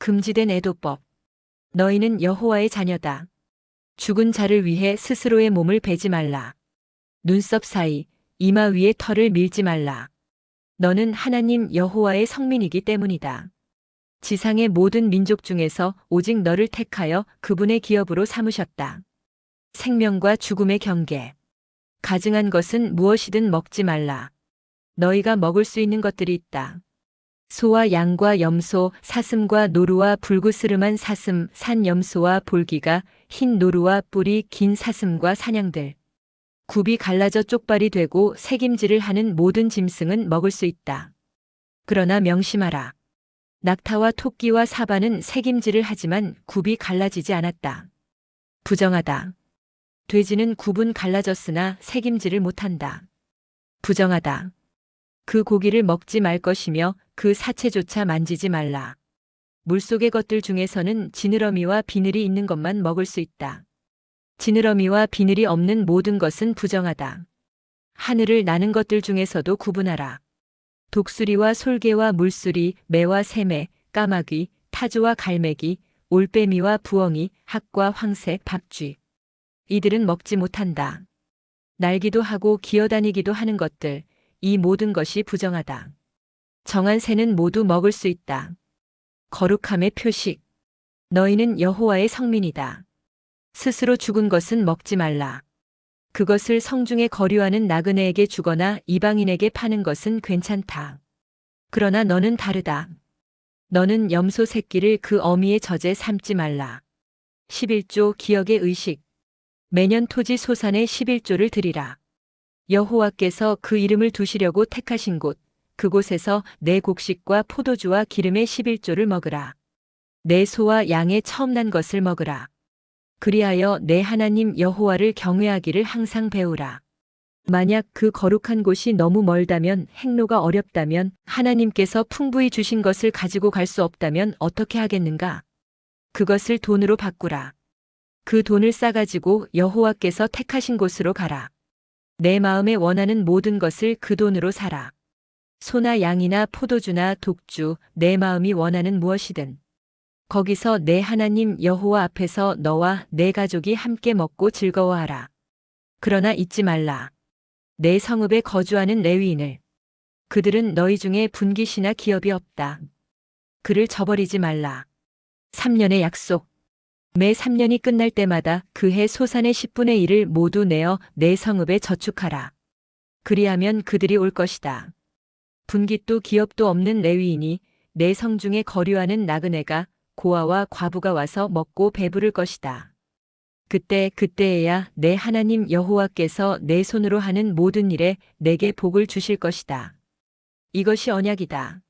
금지된 애도법. 너희는 여호와의 자녀다. 죽은 자를 위해 스스로의 몸을 베지 말라. 눈썹 사이, 이마 위에 털을 밀지 말라. 너는 하나님 여호와의 성민이기 때문이다. 지상의 모든 민족 중에서 오직 너를 택하여 그분의 기업으로 삼으셨다. 생명과 죽음의 경계. 가증한 것은 무엇이든 먹지 말라. 너희가 먹을 수 있는 것들이 있다. 소와 양과 염소, 사슴과 노루와 불구스름한 사슴, 산 염소와 볼기가, 흰 노루와 뿔이 긴 사슴과 사냥들. 굽이 갈라져 쪽발이 되고 새김질을 하는 모든 짐승은 먹을 수 있다. 그러나 명심하라. 낙타와 토끼와 사바는 새김질을 하지만 굽이 갈라지지 않았다. 부정하다. 돼지는 굽은 갈라졌으나 새김질을 못한다. 부정하다. 그 고기를 먹지 말 것이며 그 사체조차 만지지 말라. 물속의 것들 중에서는 지느러미와 비늘이 있는 것만 먹을 수 있다. 지느러미와 비늘이 없는 모든 것은 부정하다. 하늘을 나는 것들 중에서도 구분하라. 독수리와 솔개와 물수리, 매와 새매, 까마귀, 타조와 갈매기, 올빼미와 부엉이, 학과 황새, 밥쥐. 이들은 먹지 못한다. 날기도 하고 기어다니기도 하는 것들, 이 모든 것이 부정하다. 정한 새는 모두 먹을 수 있다. 거룩함의 표식. 너희는 여호와의 성민이다. 스스로 죽은 것은 먹지 말라. 그것을 성중에 거류하는 나그네에게 주거나 이방인에게 파는 것은 괜찮다. 그러나 너는 다르다. 너는 염소 새끼를 그 어미의 젖에 삼지 말라. 11조 기억의 의식. 매년 토지 소산의 11조를 드리라. 여호와께서 그 이름을 두시려고 택하신 곳, 그곳에서 내 곡식과 포도주와 기름의 11조를 먹으라. 내 소와 양의 처음 난 것을 먹으라. 그리하여 내 하나님 여호와를 경외하기를 항상 배우라. 만약 그 거룩한 곳이 너무 멀다면 행로가 어렵다면 하나님께서 풍부히 주신 것을 가지고 갈 수 없다면 어떻게 하겠는가? 그것을 돈으로 바꾸라. 그 돈을 싸가지고 여호와께서 택하신 곳으로 가라. 내 마음에 원하는 모든 것을 그 돈으로 사라. 소나 양이나 포도주나 독주, 내 마음이 원하는 무엇이든. 거기서 내 하나님 여호와 앞에서 너와 내 가족이 함께 먹고 즐거워하라. 그러나 잊지 말라. 내 성읍에 거주하는 레위인을. 그들은 너희 중에 분깃이나 기업이 없다. 그를 저버리지 말라. 3년의 약속. 매 3년이 끝날 때마다 그해 소산의 10분의 1을 모두 내어 내 성읍에 저축하라. 그리하면 그들이 올 것이다. 분깃도 기업도 없는 레위인이 내 성중에 거류하는 나그네가 고아와 과부가 와서 먹고 배부를 것이다. 그때 그때에야 내 하나님 여호와께서 내 손으로 하는 모든 일에 내게 복을 주실 것이다. 이것이 언약이다.